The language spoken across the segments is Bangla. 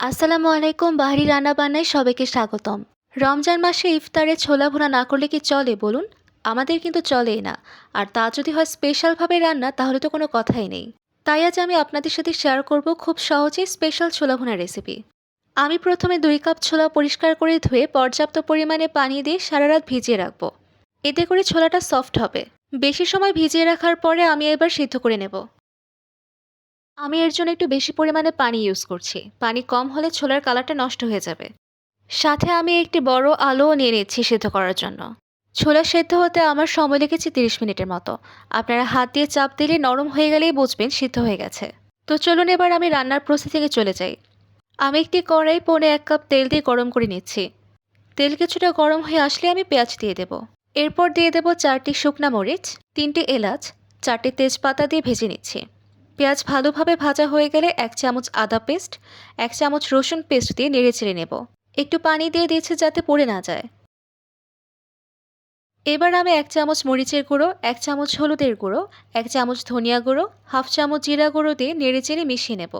আসসালামু আলাইকুম, বাহারি রান্না বান্নায় সবাইকে স্বাগতম। রমজান মাসে ইফতারে ছোলা ভুনা না করলে কি চলে বলুন? আমাদের কিন্তু চলেই না। আর তা যদি হয় স্পেশালভাবে রান্না, তাহলে তো কোনো কথাই নেই। তাই আজ আমি আপনাদের সাথে শেয়ার করব খুব সহজেই স্পেশাল ছোলা ভুনা রেসিপি। আমি প্রথমে দুই কাপ ছোলা পরিষ্কার করে ধুয়ে পর্যাপ্ত পরিমাণে পানি দিয়ে সারা রাত ভিজিয়ে রাখব। এতে করে ছোলাটা সফট হবে। বেশি সময় ভিজিয়ে রাখার পরে আমি এবার সিদ্ধ করে নেব। আমি এর জন্য একটু বেশি পরিমাণে পানি ইউজ করছি। পানি কম হলে ছোলার কালারটা নষ্ট হয়ে যাবে। সাথে আমি একটি বড় আলোও নিয়ে নিচ্ছি সেদ্ধ করার জন্য। ছোলা সেদ্ধ হতে আমার সময় লেগেছে তিরিশ মিনিটের মতো। আপনারা হাত দিয়ে চাপ দিলে নরম হয়ে গেলেই বুঝবেন সিদ্ধ হয়ে গেছে। তো চলুন এবার আমি রান্নার প্রসেসিংয়ে চলে যাই। আমি একটি কড়াই পনে এক কাপ তেল দিয়ে গরম করে নিচ্ছি। তেল কিছুটা গরম হয়ে আসলে আমি পেঁয়াজ দিয়ে দেব। এরপর দিয়ে দেব চারটি শুকনা মরিচ, তিনটি এলাচ, চারটি তেজপাতা দিয়ে ভেজে নিচ্ছি। পেঁয়াজ ভালোভাবে ভাজা হয়ে গেলে এক চামচ আদা পেস্ট, এক চামচ রসুন পেস্ট দিয়ে নেড়ে চেড়ে নেব। একটু পানি দিয়ে দিয়েছে যাতে পড়ে না যায়। এবার আমি এক চামচ মরিচের গুঁড়ো, এক চামচ হলুদের গুঁড়ো, এক চামচ ধনিয়া গুঁড়ো, হাফ চামচ জিরা গুঁড়ো দিয়ে নেড়ে চেড়ে মিশিয়ে নেব।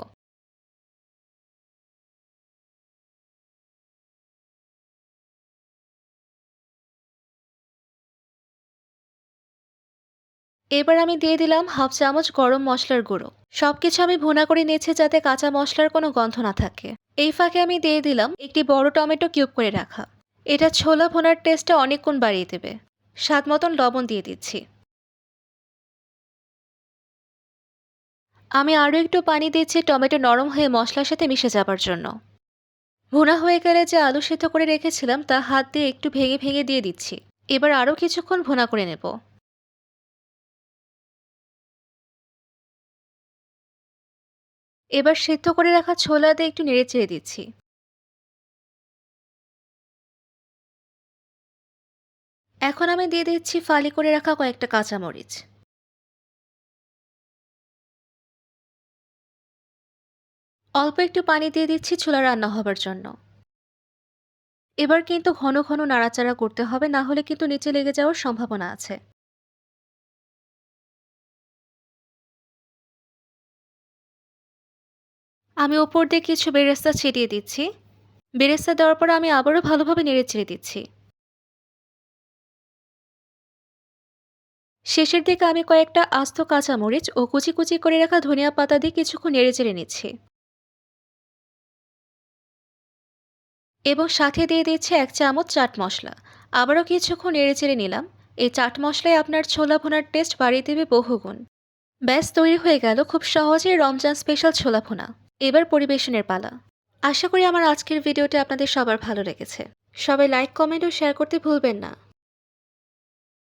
এবার আমি দিয়ে দিলাম হাফ চামচ গরম মশলার গুঁড়ো। সব কিছু আমি ভুনা করে নিয়েছি যাতে কাঁচা মশলার কোনো গন্ধ না থাকে। এই ফাঁকে আমি দিয়ে দিলাম একটি বড় টমেটো কিউব করে রাখা। এটা ছোলা ভোনার টেস্টটা অনেকক্ষণ বাড়িয়ে দেবে। স্বাদ মতন লবণ দিয়ে দিচ্ছি। আমি আরও একটু পানি দিচ্ছি টমেটো নরম হয়ে মশলার সাথে মিশে যাবার জন্য। ভুনা হয়ে গেলে যে আলু সিদ্ধ করে রেখেছিলাম তা হাত দিয়ে একটু ভেঙে ভেঙে দিয়ে দিচ্ছি। এবার আরও কিছুক্ষণ ভুনা করে নেব। এবার সেদ্ধ করে রাখা ছোলা দিয়ে একটু নেড়ে চেড়ে দিচ্ছি। এখন আমি দিয়ে দিচ্ছি ফালি করে রাখা কয়েকটা কাঁচামরিচ। অল্প একটু পানি দিয়ে দিচ্ছি ছোলা রান্না হবার জন্য। এবার কিন্তু ঘন ঘন নাড়াচাড়া করতে হবে, না হলে কিন্তু নিচে লেগে যাওয়ার সম্ভাবনা আছে। আমি ওপর দিয়ে কিছু বেরেস্তা ছিটিয়ে দিচ্ছি। বেরেস্তা দেওয়ার পর আমি আবারও ভালোভাবে নেড়ে ছেড়ে দিচ্ছি। শেষের দিকে আমি কয়েকটা আস্ত কাঁচামরিচ ও কুচি কুচি করে রাখা ধনিয়া পাতা দিয়ে কিছুক্ষণ নেড়ে চেড়ে নিচ্ছি। এবং সাথে দিয়ে দিচ্ছে এক চামচ চাট মশলা। আবারও কিছুক্ষণ নেড়ে চেড়ে নিলাম। এই চাট মশলায় আপনার ছোলা ভুনার টেস্ট বাড়িয়ে দেবে বহুগুণ। ব্যাস, তৈরি হয়ে গেল খুব সহজেই রমজান স্পেশাল ছোলা ভুনা। এবার পরিবেশনের পালা। আশা করি আমার আজকের ভিডিওটি আপনাদের সবার ভালো লেগেছে। সবাই লাইক কমেন্ট ও শেয়ার করতে ভুলবেন না।